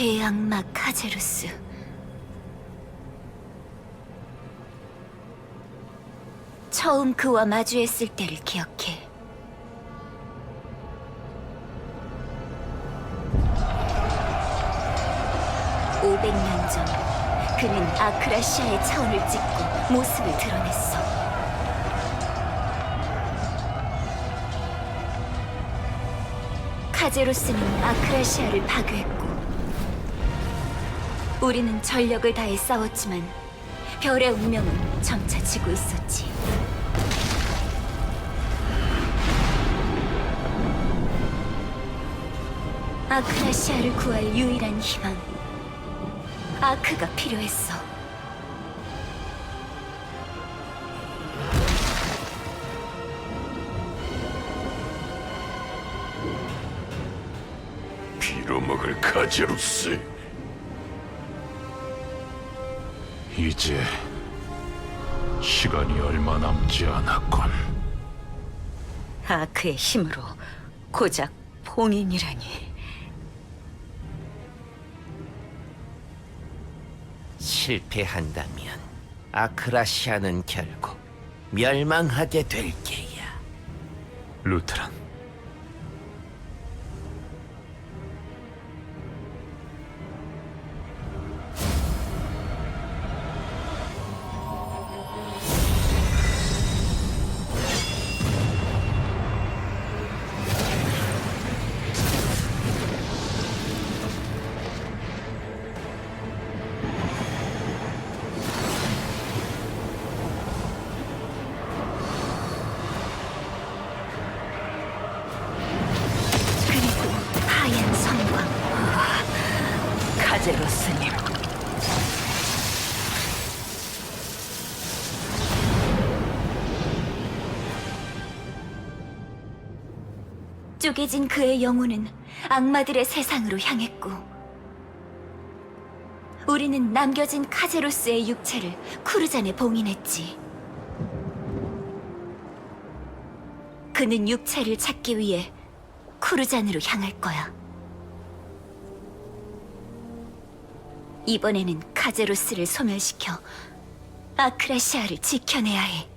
대악마 카제루스. 처음 그와 마주했을 때를 기억해. 오백 년 전, 그는 아크라시아의 차원을 찍고 모습을 드러냈어. 카제로스는 아크라시아를 파괴했고, 우리는 전력을 다해 싸웠지만 별의 운명은 점차 지고 있었지. 아크라시아를 구할 유일한 희망, 아크가 필요했어. 빌어먹을 카제루스 이제 시간이 얼마 남지 않았군. 아크의 힘으로 고작 봉인이라니. 실패한다면 아크라시아는 결국 멸망하게 될 게야. 루테란, 카제로 스님. 쪼개진 그의 영혼은 악마들의 세상으로 향했고, 우리는 남겨진 카제로스의 육체를 쿠르잔에 봉인했지. 그는 육체를 찾기 위해 쿠르잔으로 향할 거야. 이번에는 카제로스를 소멸시켜 아크라시아를 지켜내야 해.